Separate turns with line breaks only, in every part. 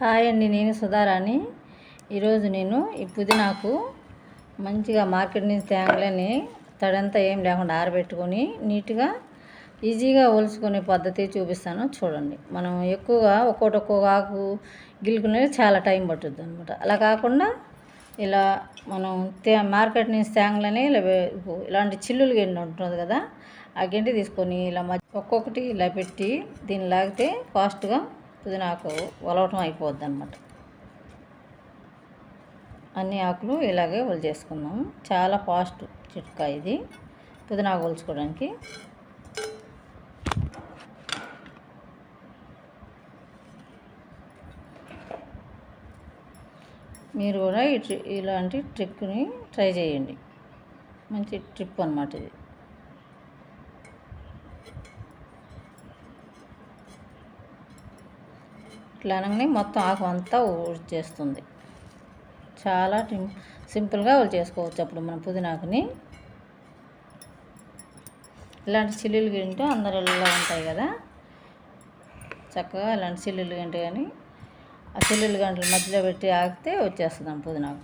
Hi అండి నేను సుధారాణి. ఈరోజు నేను ఈ పుదీనాకు మంచిగా మార్కెట్ నుంచి తేంగలని తడంతా ఏం లేకుండా ఆరబెట్టుకొని నీట్గా ఈజీగా ఒలుచుకునే పద్ధతి చూపిస్తాను. చూడండి మనం ఎక్కువగా ఒక్కోటి ఒక్కొక్క ఆకు గిలుకునేది చాలా టైం పట్టుద్ది అనమాట అలా కాకుండా ఇలా మనం తే మార్కెట్ నుంచి తేంగలని ఇలా ఇలాంటి చిల్లులు గిండి ఉంటుంది కదా ఆ గిండి తీసుకొని ఇలా మధ్య ఒక్కొక్కటి ఇలా పెట్టి దీన్ని లాగితే ఫాస్ట్గా పుదీనాకు ఒలవటం అయిపోద్ది అనమాట అన్ని ఆకులు ఇలాగే ఒలిచేసుకుందాం. చాలా ఫాస్ట్ చిట్కా ఇది. పుదీనాకు ఒలుచుకోవడానికి. మీరు కూడా ఈ ట్రి ఇలాంటి ట్రిక్ని ట్రై చేయండి. మంచి ట్రిప్ అనమాట ఇది. ఇట్లా అనగానే మొత్తం ఆకు అంతా చేస్తుంది చాలా సింపుల్గా వాళ్ళు చేసుకోవచ్చు అప్పుడు మన పుదీనాకుని. ఇలాంటి చిల్లులు తింటే అందరు ఇళ్ళలో ఉంటాయి కదా. చక్కగా ఇలాంటి చిల్లులు తింటే కానీ ఆ చిల్లులు గంటల మధ్యలో పెట్టి ఆగితే వచ్చేస్తుంది పుదీనాకు.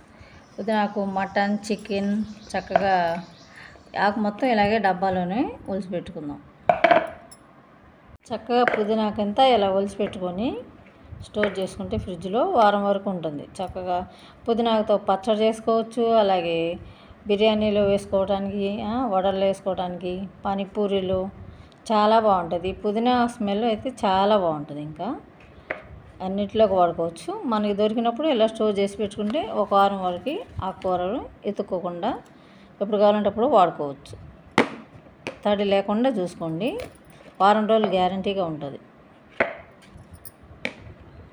పుదీనాకు మటన్ చికెన్ చక్కగా ఆకు మొత్తం ఇలాగే డబ్బాలోనే ఒలిసి పెట్టుకుందాం చక్కగా పుదీనాకంతా ఇలా ఒలిసి పెట్టుకొని స్టోర్ చేసుకుంటే ఫ్రిడ్జ్లో వారం వరకు ఉంటుంది. చక్కగా పుదీనాతో పచ్చడి చేసుకోవచ్చు అలాగే బిర్యానీలో వేసుకోవడానికి వడలు వడల్లో వేసుకోవడానికి పానీపూరీలు చాలా బాగుంటుంది. పుదీనా స్మెల్ అయితే చాలా బాగుంటుంది ఇంకా. అన్నిట్లోకి వాడుకోవచ్చు. మనకి దొరికినప్పుడు ఇలా స్టోర్ చేసి పెట్టుకుంటే ఒక వారం వరకు ఆ కూరలు ఎత్తుక్కోకుండా ఎప్పుడు కావాలంటే అప్పుడు వాడుకోవచ్చు. తడి లేకుండా చూసుకోండి. వారం రోజులు గ్యారంటీగా ఉంటుంది.